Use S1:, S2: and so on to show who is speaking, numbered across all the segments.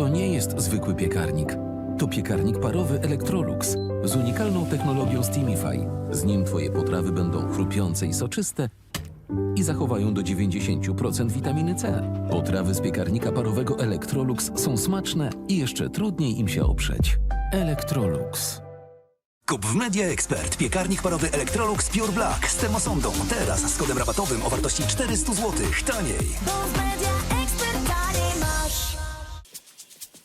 S1: To nie jest zwykły piekarnik. To piekarnik parowy Electrolux z unikalną technologią Steamify. Z nim twoje potrawy będą chrupiące i soczyste i zachowają do 90% witaminy C. Potrawy z piekarnika parowego Electrolux są smaczne i jeszcze trudniej im się oprzeć. Electrolux.
S2: Kup w Media Expert piekarnik parowy Electrolux Pure Black z termosondą. Teraz z kodem rabatowym o wartości 400 zł. Taniej.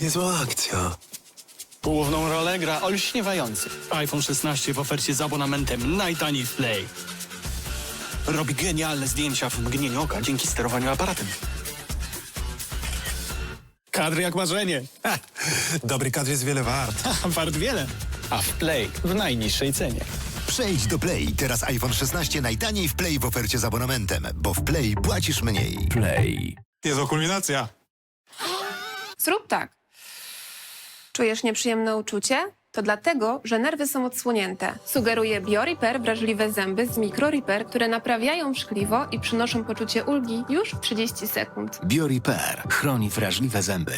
S2: Niezła akcja.
S3: Główną rolę gra olśniewający iPhone 16 w ofercie z abonamentem najtaniej w Play. Robi genialne zdjęcia w mgnieniu oka dzięki sterowaniu aparatem. Kadry jak marzenie. Ha,
S4: Dobry kadr jest wiele wart.
S3: ha, wart wiele. A w Play w najniższej cenie.
S5: Przejdź do Play. Teraz iPhone 16 najtaniej w Play w ofercie z abonamentem, bo w Play płacisz mniej.
S1: Play.
S4: Niezła kulminacja.
S6: Zrób tak. Czujesz nieprzyjemne uczucie? To dlatego, że nerwy są odsłonięte. Sugeruje BioRepair wrażliwe zęby z MicroRepair, które naprawiają szkliwo i przynoszą poczucie ulgi już w 30 sekund.
S2: BioRepair chroni wrażliwe zęby.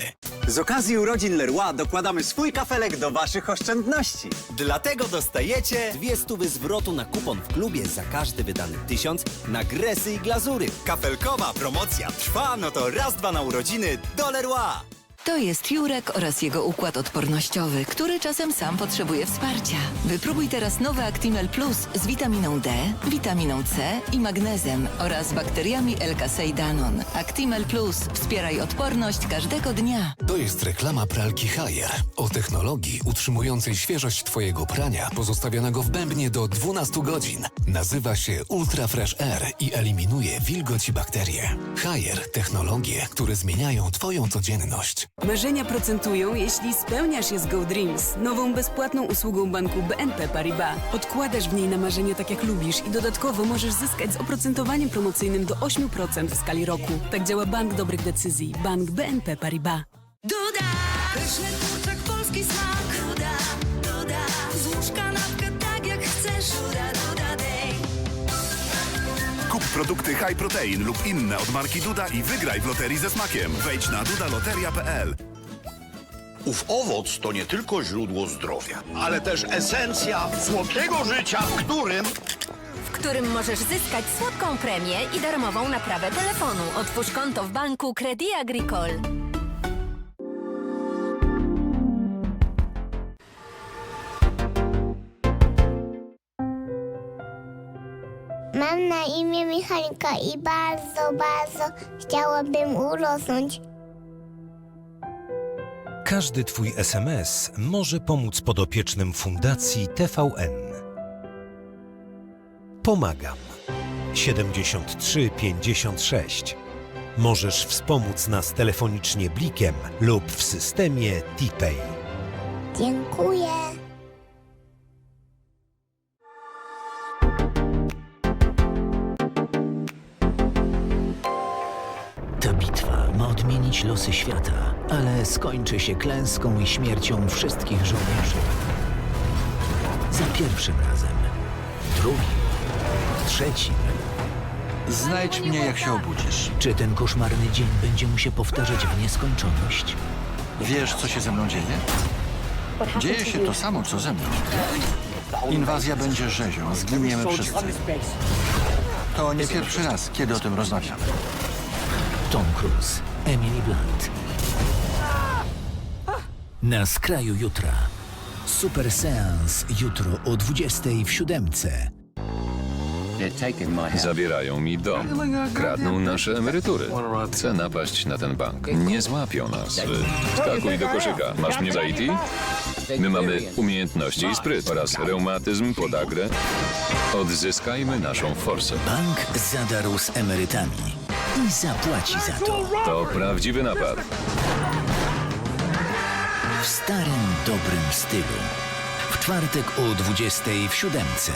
S7: Z okazji urodzin Leroy dokładamy swój kafelek do waszych oszczędności.
S8: Dlatego dostajecie dwie stówy zwrotu na kupon w klubie za każdy wydany tysiąc na gresy i glazury. Kafelkowa promocja trwa, no to raz, dwa na urodziny do Leroy.
S9: To jest Jurek oraz jego układ odpornościowy, który czasem sam potrzebuje wsparcia. Wypróbuj teraz nowy Actimel Plus z witaminą D, witaminą C i magnezem oraz bakteriami L-Caseidanon. Actimel Plus. Wspieraj odporność każdego dnia.
S10: To jest reklama pralki Haier o technologii utrzymującej świeżość Twojego prania pozostawionego w bębnie do 12 godzin. Nazywa się Ultra Fresh Air i eliminuje wilgoć i bakterie. Haier technologie, które zmieniają Twoją codzienność.
S11: Marzenia procentują, jeśli spełniasz je z Go Dreams, nową bezpłatną usługą banku BNP Paribas. Odkładasz w niej na marzenia tak jak lubisz i dodatkowo możesz zyskać z oprocentowaniem promocyjnym do 8% w skali roku. Tak działa Bank Dobrych Decyzji. Bank BNP Paribas.
S12: Duda! Pyszny kurczak, polski smak. Duda, Duda. Złóż kanapkę tak jak chcesz. Duda.
S13: Kup produkty High Protein lub inne od marki Duda i wygraj w loterii ze smakiem. Wejdź na dudaloteria.pl.
S14: Ów owoc to nie tylko źródło zdrowia, ale też esencja słodkiego życia, w którym
S12: W którym możesz zyskać słodką premię i darmową naprawę telefonu. Otwórz konto w banku Credit Agricole.
S15: Mam na imię Michalika i bardzo, bardzo chciałabym urosnąć.
S16: Każdy Twój SMS może pomóc podopiecznym Fundacji TVN. Pomagam. 7356. Możesz wspomóc nas telefonicznie blikiem lub w systemie TPay.
S15: Dziękuję.
S2: Odmienić losy świata, ale skończy się klęską i śmiercią wszystkich żołnierzy. Za pierwszym razem, drugim, trzecim.
S14: znajdź mnie jak się obudzisz.
S2: Czy ten koszmarny dzień będzie mu się powtarzać w nieskończoność?
S14: Wiesz, co się ze mną dzieje? Dzieje się to samo, co ze mną. Inwazja będzie rzezią, zginiemy wszyscy. To nie pierwszy raz, kiedy o tym rozmawiam.
S2: Tom Cruise, Emily Blunt. Na skraju jutra. Super seans jutro o 20 w siódemce.
S17: Zabierają mi dom. Kradną nasze emerytury. Chcę napaść na ten bank. Nie złapią nas. Wskakuj do koszyka. Masz mnie za IT? My mamy umiejętności i spryt oraz reumatyzm, podagrę. Odzyskajmy naszą forsę.
S2: Bank zadarł z emerytami i zapłaci za to.
S17: To prawdziwy napad.
S2: W starym, dobrym stylu. W czwartek o 20 w siódemce.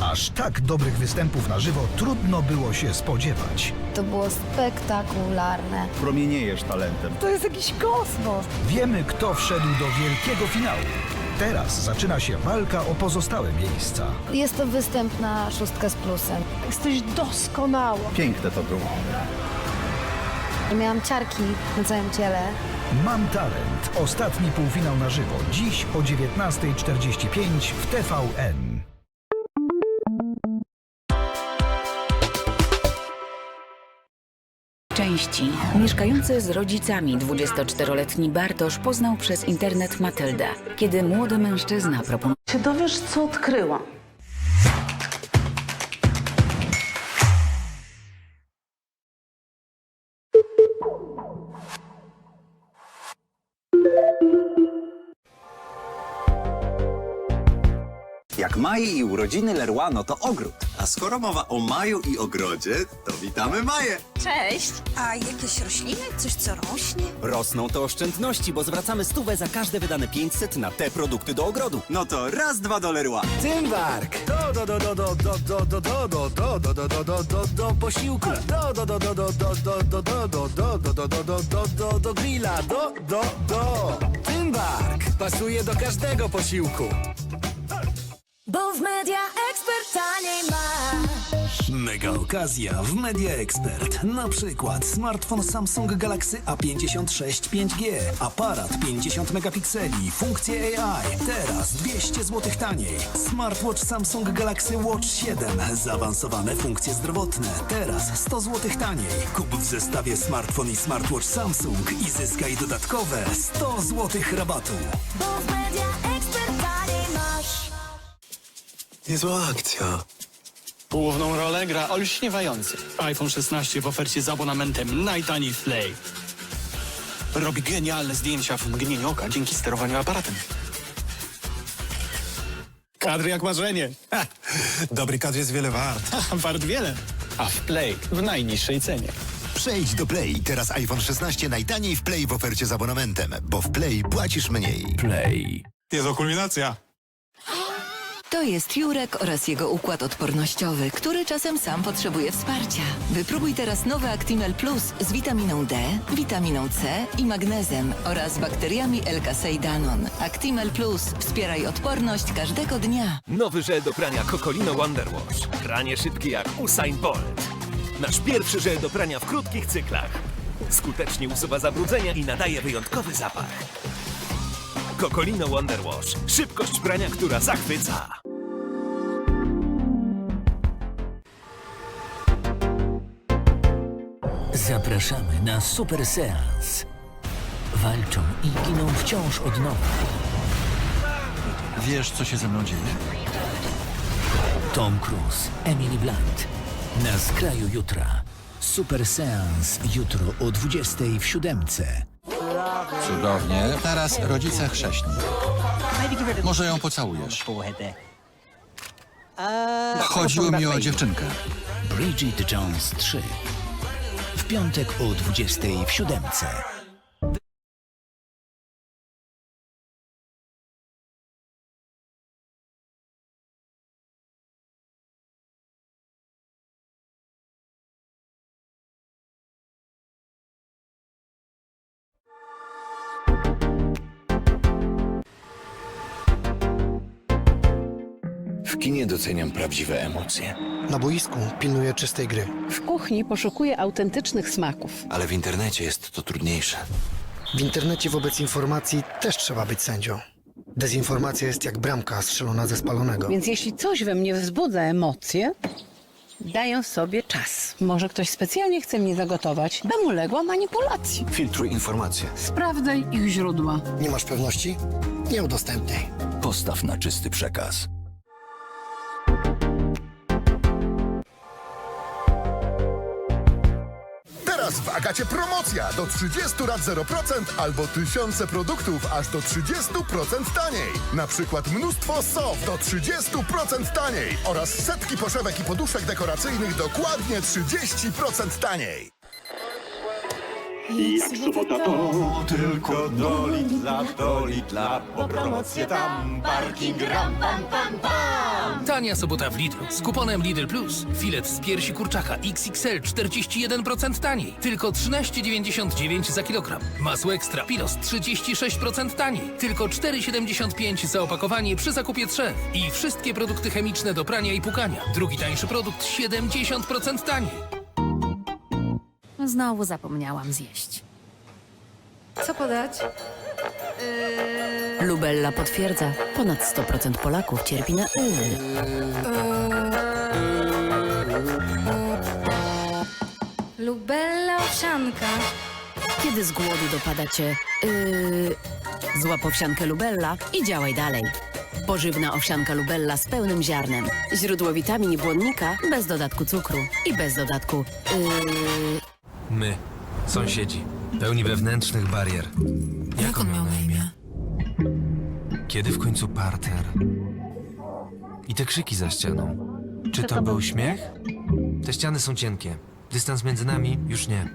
S5: Aż tak dobrych występów na żywo trudno było się spodziewać.
S12: To było spektakularne.
S7: Promieniejesz talentem.
S11: To jest jakiś kosmos.
S5: Wiemy, kto wszedł do wielkiego finału.
S18: Teraz zaczyna się walka o pozostałe miejsca.
S19: Jest to występ na szóstkę z plusem.
S12: Jesteś doskonała.
S20: Piękne to było.
S19: Miałam ciarki na całym ciele.
S18: Mam talent. Ostatni półfinał na żywo. Dziś o 19.45 w TVN.
S21: Części. Mieszkający z rodzicami 24-letni Bartosz poznał przez internet Matyldę. Kiedy młody mężczyzna proponował
S12: Się dowiesz, co odkryłam.
S22: Jak maj i urodziny Leroy, no to ogród. A skoro mowa o maju i ogrodzie, to witamy Maję.
S12: Cześć. A jakieś rośliny? Coś, co rośnie?
S8: Rosną to oszczędności, bo zwracamy stówę za każde wydane 500 na te produkty do ogrodu.
S22: No to raz, dwa do Leroy.
S2: Tymbark! Do, do, do, do, do, do, do, do, do, do, do, do, do, do, do, do posiłku. Do, do, do, do, do, do, do, do, do, do, do, do, do, do, do, do, do, do grilla. Do, do, do. Tymbark! Pasuje do każdego posiłku.
S12: Bo w Media Expert taniej masz.
S3: Mega okazja w Media Expert. Na przykład smartfon Samsung Galaxy A56 5G, aparat 50 megapikseli, funkcje AI. Teraz 200 zł taniej. Smartwatch Samsung Galaxy Watch 7, zaawansowane funkcje zdrowotne. Teraz 100 zł taniej. Kup w zestawie smartfon i smartwatch Samsung i zyskaj dodatkowe 100 zł rabatu.
S12: Bo w Media Expert
S20: Niezła akcja.
S23: Główną rolę gra olśniewający iPhone 16 w ofercie z abonamentem najtaniej w Play. Robi genialne zdjęcia w mgnieniu oka dzięki sterowaniu aparatem. Kadry jak marzenie. Ha,
S20: Dobry kadr jest wiele wart.
S23: ha, wart wiele. A w Play w najniższej cenie.
S5: Przejdź do Play. Teraz iPhone 16 najtaniej w Play w ofercie z abonamentem, bo w Play płacisz mniej.
S24: Play.
S20: Jest kulminacja.
S9: To jest Jurek oraz jego układ odpornościowy, który czasem sam potrzebuje wsparcia. Wypróbuj teraz nowy Actimel Plus z witaminą D, witaminą C i magnezem oraz bakteriami L-Caseidanon. Actimel Plus. Wspieraj odporność każdego dnia.
S25: Nowy żel do prania Cocolino Wonder Wash. Pranie szybkie jak Usain Bolt. Nasz pierwszy żel do prania w krótkich cyklach. Skutecznie usuwa zabrudzenia i nadaje wyjątkowy zapach. Cocolino Wonder Wash. Szybkość prania, która zachwyca.
S2: Zapraszamy na super seans. Walczą i giną wciąż od nowa.
S26: Wiesz, co się ze mną dzieje?
S2: Tom Cruise, Emily Blunt. Na skraju jutra. Super seans jutro o 20 w siódemce.
S26: Cudownie. Teraz rodzice chrześni. Może ją pocałujesz. Chodziło mi o dziewczynkę.
S2: Bridget Jones 3. W piątek o 20 w siódemce.
S3: Doceniam prawdziwe emocje,
S18: Na boisku pilnuję czystej gry.
S12: W kuchni poszukuję autentycznych smaków.
S3: ale w internecie jest to trudniejsze.
S18: W internecie wobec informacji też trzeba być sędzią. Dezinformacja jest jak bramka strzelona ze spalonego.
S12: Więc jeśli coś we mnie wzbudza emocje, daję sobie czas. Może ktoś specjalnie chce mnie zagotować, bym uległa manipulacji.
S3: Filtruj informacje.
S12: Sprawdzaj ich źródła.
S18: Nie masz pewności? Nie udostępniaj.
S3: Postaw na czysty przekaz.
S13: Teraz w Agacie promocja do 30 lat 0% albo tysiące produktów aż do 30% taniej. Na przykład mnóstwo sow do 30% taniej oraz setki poszewek i poduszek dekoracyjnych dokładnie 30% taniej.
S3: Jak sobota to tylko do Lidla, do Lidla, bo promocje tam, parking ram, pam, pam, pam.
S27: Tania sobota w Lidlu z kuponem Lidl Plus. Filet z piersi kurczaka XXL 41% taniej. Tylko 13,99 za kilogram. Masło ekstra Pilos 36% taniej. Tylko 4,75 za opakowanie przy zakupie trzech. I wszystkie produkty chemiczne do prania i pukania. Drugi tańszy produkt 70% taniej.
S28: Znowu zapomniałam zjeść.
S29: Co podać?
S28: Lubella potwierdza. Ponad 100% Polaków cierpi na y.
S20: Lubella owsianka.
S28: Kiedy z głodu dopada cię yy, złap owsiankę Lubella i działaj dalej. Pożywna owsianka Lubella z pełnym ziarnem. Źródło witamin i błonnika bez dodatku cukru i bez dodatku yy,
S30: My, sąsiedzi, pełni wewnętrznych barier. Jak on miał na imię? Kiedy w końcu parter? I te krzyki za ścianą. Czy to był śmiech? Te ściany są cienkie. Dystans między nami już nie.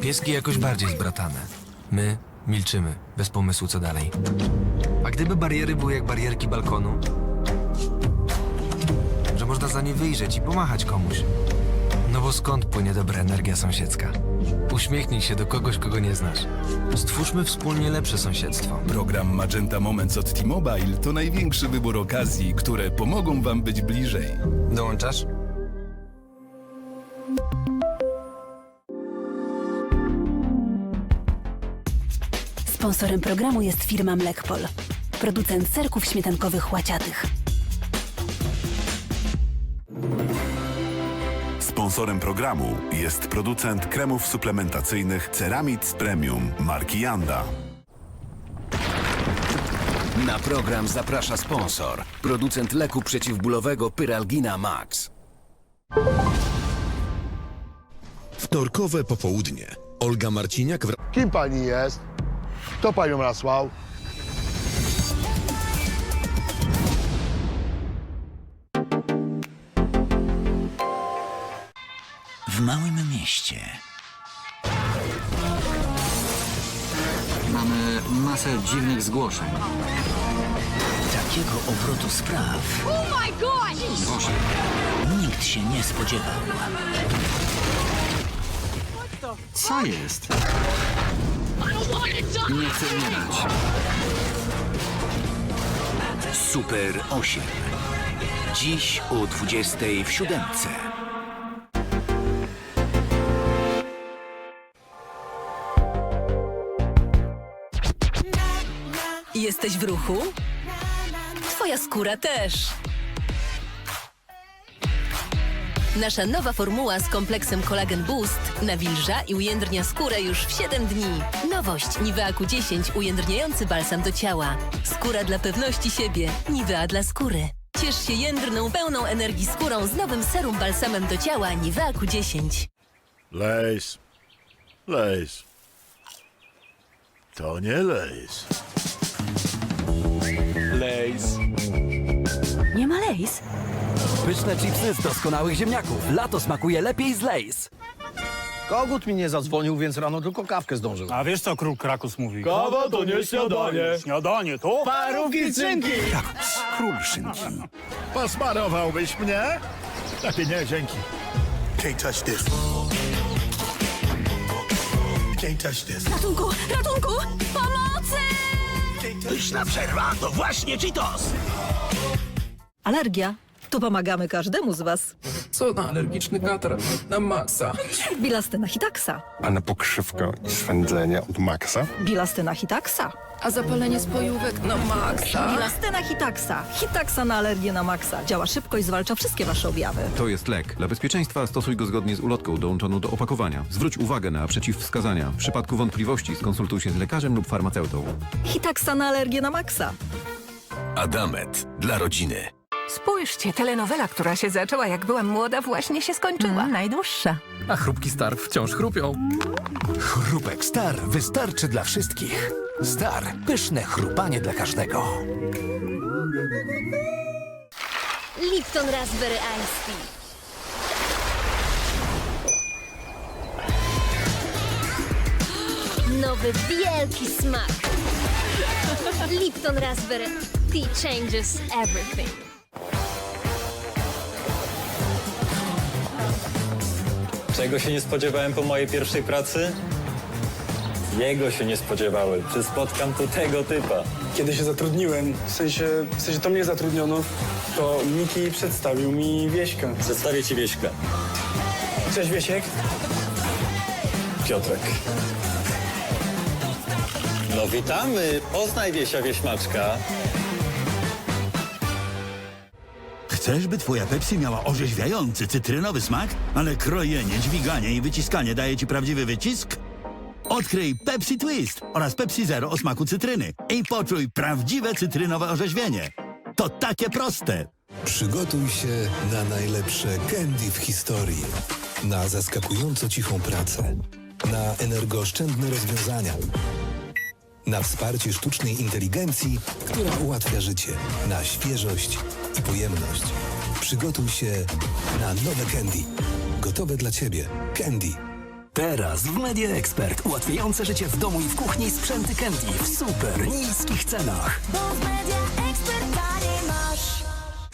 S30: Pieski jakoś bardziej zbratane. My milczymy, bez pomysłu co dalej. A gdyby bariery były jak barierki balkonu? Że można za nie wyjrzeć i pomachać komuś. No bo skąd płynie dobra energia sąsiedzka? Uśmiechnij się do kogoś, kogo nie znasz. Stwórzmy wspólnie lepsze sąsiedztwo.
S31: Program Magenta Moments od T-Mobile to największy wybór okazji, które pomogą Wam być bliżej.
S30: Dołączasz?
S32: Sponsorem programu jest firma Mlekpol. Producent serków śmietankowych łaciatych.
S13: Sponsorem programu jest producent kremów suplementacyjnych Ceramid Premium marki Janda.
S9: Na program zaprasza sponsor, producent leku przeciwbólowego Pyralgina Max.
S33: Wtorkowe popołudnie. Olga Marciniak wra-
S6: Kim pani jest? Kto panią nasłał?
S2: W małym mieście
S24: Mamy masę dziwnych zgłoszeń.
S2: takiego obrotu spraw
S3: Oh my god!
S24: Boże,
S2: nikt się nie spodziewał.
S24: co jest? Nie chcę umierać.
S2: Super 8. Dziś o 20 w siódemce.
S34: Jesteś w ruchu? Twoja skóra też. Nasza nowa formuła z kompleksem Collagen Boost nawilża i ujędrnia skórę już w 7 dni. Nowość Nivea Q10 ujędrniający balsam do ciała. Skóra dla pewności siebie. Nivea dla skóry. Ciesz się jędrną, pełną energii skórą z nowym serum balsamem do ciała Nivea Q10.
S35: Lejs. Lejs. To nie lejs.
S36: Lejs.
S32: Nie ma lejs.
S36: Pyszne chipsy z doskonałych ziemniaków. Lato smakuje lepiej z Lejs.
S37: Kogut mi nie zadzwonił, więc rano tylko kawkę zdążył.
S38: A wiesz co król Krakus mówi?
S37: Kawa to nie śniadanie.
S38: Śniadanie to?
S37: Parówki szynki.
S35: Król szynki. Posmarowałbyś mnie? Lepiej nie, dzięki. Can't touch this. Can't touch this.
S3: Ratunku, ratunku, pomocy!
S2: Pyszna przerwa to właśnie Cheetos.
S39: Alergia. Pomagamy każdemu z Was.
S27: Co na alergiczny katar? Na maksa.
S39: Bilastyna Hitaksa.
S40: A na pokrzywkę i swędzenie od Maxa?
S39: Bilastyna Hitaksa.
S27: A zapalenie spojówek na maksa.
S39: Bilastyna Hitaksa. Hitaksa na alergię na maksa. Działa szybko i zwalcza wszystkie Wasze objawy.
S17: To jest lek. Dla bezpieczeństwa stosuj go zgodnie z ulotką dołączoną do opakowania. Zwróć uwagę na przeciwwskazania. W przypadku wątpliwości skonsultuj się z lekarzem lub farmaceutą.
S39: Hitaksa na alergię na maksa.
S33: Adamet dla rodziny.
S41: Spójrzcie, telenowela, która się zaczęła jak byłam młoda, właśnie się skończyła. najdłuższa.
S27: A chrupki Star wciąż chrupią.
S2: Chrupek Star wystarczy dla wszystkich. Star. Pyszne chrupanie dla każdego.
S20: Lipton Raspberry Ice Tea.
S42: prawdziwy, wielki smak. Lipton Raspberry Tea changes everything.
S28: Czego się nie spodziewałem po mojej pierwszej pracy? Jego się nie spodziewały, że spotkam tu tego typa.
S37: Kiedy się zatrudniłem, w sensie, w sensie to mnie zatrudniono, to Miki przedstawił mi Wieśkę.
S28: Przedstawię ci Wieśkę.
S37: Cześć Wiesiek.
S28: Piotrek. No witamy, poznaj Wiesia Wieśmaczka.
S26: Chcesz, by twoja Pepsi miała orzeźwiający, cytrynowy smak? Ale krojenie, dźwiganie i wyciskanie daje ci prawdziwy wycisk? Odkryj Pepsi Twist oraz Pepsi Zero o smaku cytryny i poczuj prawdziwe cytrynowe orzeźwienie. To takie proste.
S43: Przygotuj się na najlepsze candy w historii. Na zaskakująco cichą pracę. Na energooszczędne rozwiązania. Na wsparcie sztucznej inteligencji, która ułatwia życie. Na świeżość i pojemność. Przygotuj się na nowe candy. Gotowe dla Ciebie. Candy.
S3: Teraz w Media Expert ułatwiające życie w domu i w kuchni sprzęty Candy w super niskich cenach.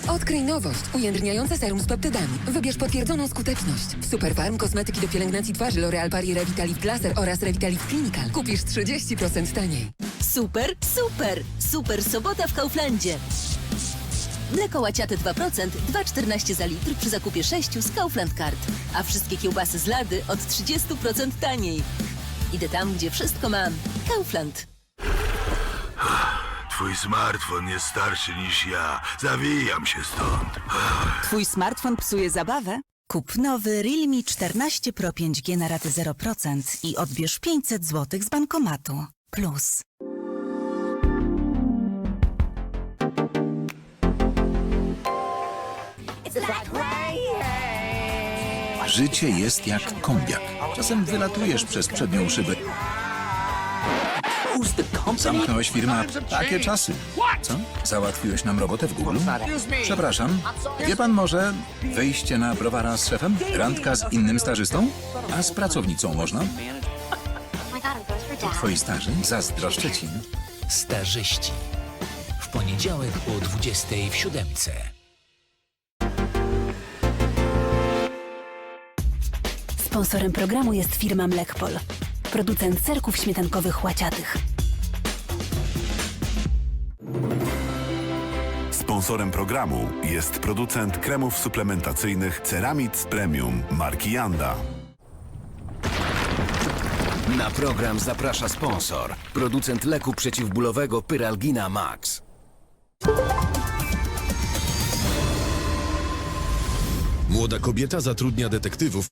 S20: Odkryj nowość. Ujędrniające serum z peptydami. Wybierz potwierdzoną skuteczność. Superfarm, kosmetyki do pielęgnacji twarzy L'Oreal Paris Revitalift Laser oraz Revitalift Clinical. Kupisz 30% taniej.
S34: Super, super! Super sobota w Kauflandzie. Mleko łaciate 2%, 2,14 za litr przy zakupie 6 z Kaufland Card. A wszystkie kiełbasy z lady od 30% taniej. Idę tam, gdzie wszystko mam. Kaufland.
S44: Twój smartfon jest starszy niż ja. Zawijam się stąd.
S32: Twój smartfon psuje zabawę? Kup nowy Realme 14 Pro 5G na raty 0% i odbierz 500 zł z bankomatu. Plus.
S24: Życie jest jak kombiak. Czasem wylatujesz przez przednią szybę. Zamknąłeś firmę. Takie czasy. Co? Załatwiłeś nam robotę w Google? Przepraszam. Wie pan może wejście na browara z szefem? Randka z innym stażystą? A z pracownicą można? Twoi starzy? Zazdroszczę ci.
S2: Starzyści. W poniedziałek o 20 w siódemce.
S32: Sponsorem programu jest firma Mlekpol. Producent serków śmietankowych łaciatych.
S30: Sponsorem programu jest producent kremów suplementacyjnych Ceramid Premium marki Janda.
S9: Na program zaprasza sponsor. Producent leku przeciwbólowego Pyralgina Max.
S43: Młoda kobieta zatrudnia detektywów,